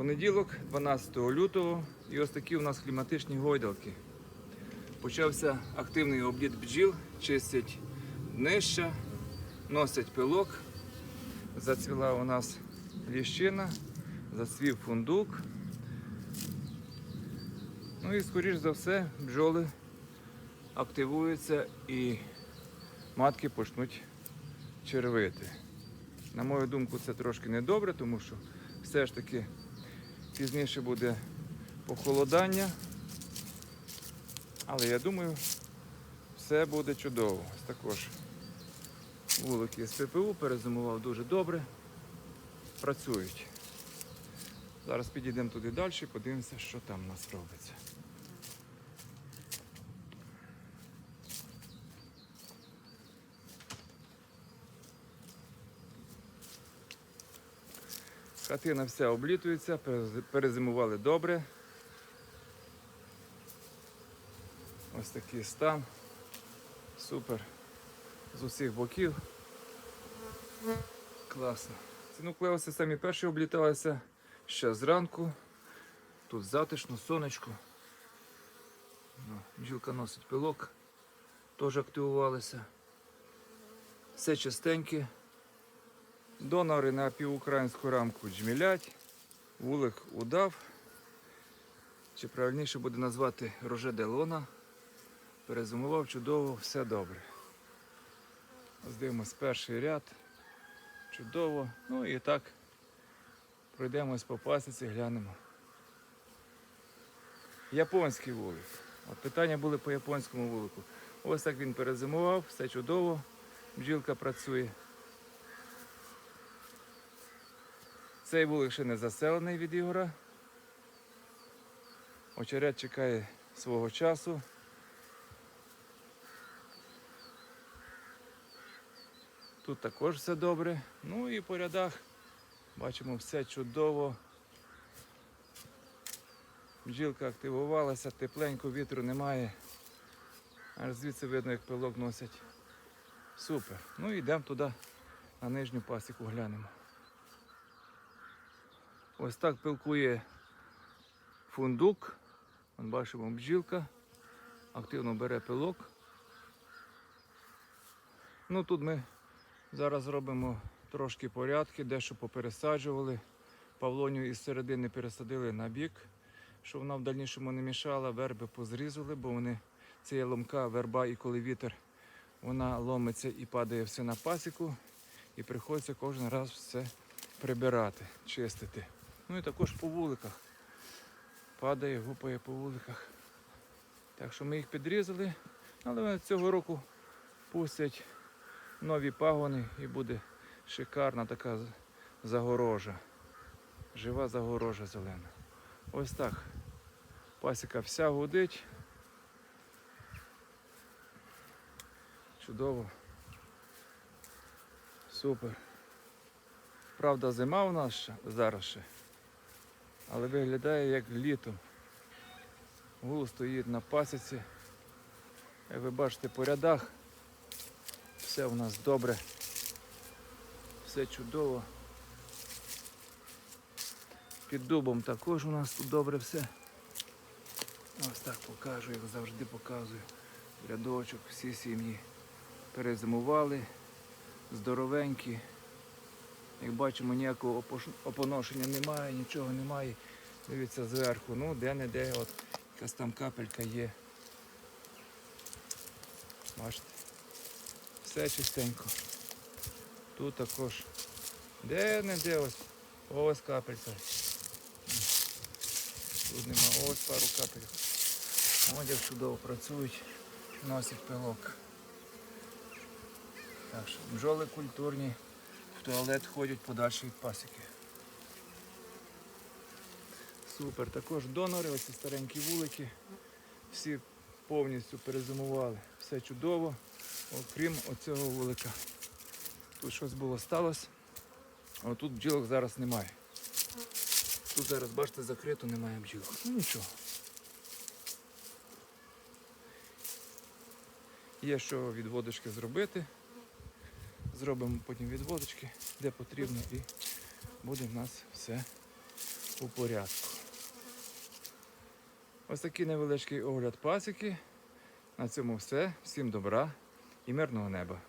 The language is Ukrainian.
Понеділок, 12 лютого, і ось такі у нас кліматичні гойдалки. Почався активний обліт бджіл, чистять днища, носять пилок. Зацвіла у нас ліщина, зацвів фундук. Ну і скоріш за все бджоли активуються і матки почнуть червити. На мою думку, це трошки недобре, тому що все ж таки пізніше буде похолодання. Але я думаю, все буде чудово. Ось також вулики з ППУ перезимував дуже добре. Працюють. Зараз підійдемо туди далі подивимося, що там у нас робиться. Хатина вся облітується, перезимували добре. Ось такий стан. Супер. З усіх боків. Класно. Ці нуклеуси самі перші обліталися ще зранку. Тут затишно, сонечко. Ну, Бджілка носить пилок. Теж активувалися. Все чистеньке. Донори на півукраїнську рамку джмілять. Вулик удав. Чи правильніше буде назвати Роже Делона. Перезимував чудово, все добре. Ось дивимось перший ряд. Чудово. Ну і так пройдемось по пасіці, глянемо. Японський вулик. От питання були по японському вулику. Ось так він перезимував, все чудово. Бджілка працює. Цей вулик ще не заселений від Ігора. Очерет чекає свого часу. Тут також все добре. Ну і по рядах бачимо все чудово. Бджілка активувалася, тепленько, вітру немає. Аж звідси видно, як пилок носять. Супер. Ну і йдемо туди на нижню пасіку глянемо. Ось так пилкує фундук. Вон бачимо бджілка. Активно бере пилок. Ну тут ми зараз робимо трошки порядки, дещо попересаджували. Павлоню із середини пересадили на бік, щоб вона в дальнішому не мішала. Верби позрізали, бо вони це ломка, верба, і коли вітер вона ломиться і падає все на пасіку. І приходиться кожен раз все прибирати, чистити. Ну і також по вуликах. Падає, гупає по вуликах. Так що ми їх підрізали, але цього року пустять нові пагони і буде шикарна така загорожа. Жива загорожа зелена. Ось так. Пасіка вся гудить. Чудово. Супер. Правда, зима у нас зараз ще. Але виглядає як літом. Гул стоїть на пасіці. Як ви бачите по рядах, все у нас добре. Все чудово. Під дубом також у нас тут добре все. Ось так покажу, як завжди показую. Рядочок, всі сім'ї перезимували, здоровенькі. Як бачимо, ніякого опоношення немає, нічого немає. Дивіться зверху. Ну, де-не-де, от якась там капелька є. Бачите? Все чистенько. Тут також. Де-не-де ось. Ось капелька. Тут нема. Ось пару капель. Ось як чудово працюють, носять пилок. Так що бджоли культурні, туалет ходять подальше від пасіки. Супер. Також донори, оці старенькі вулики. Всі повністю перезимували. Все чудово, окрім оцього вулика. Тут щось було сталося. А тут бджілок зараз немає. Тут зараз, бачите, закрито, немає бджілок. Ну нічого. Є що від водочки зробити. Зробимо потім відводочки, де потрібно, і буде в нас все у порядку. Ось такий невеличкий огляд пасіки. На цьому все. Всім добра і мирного неба.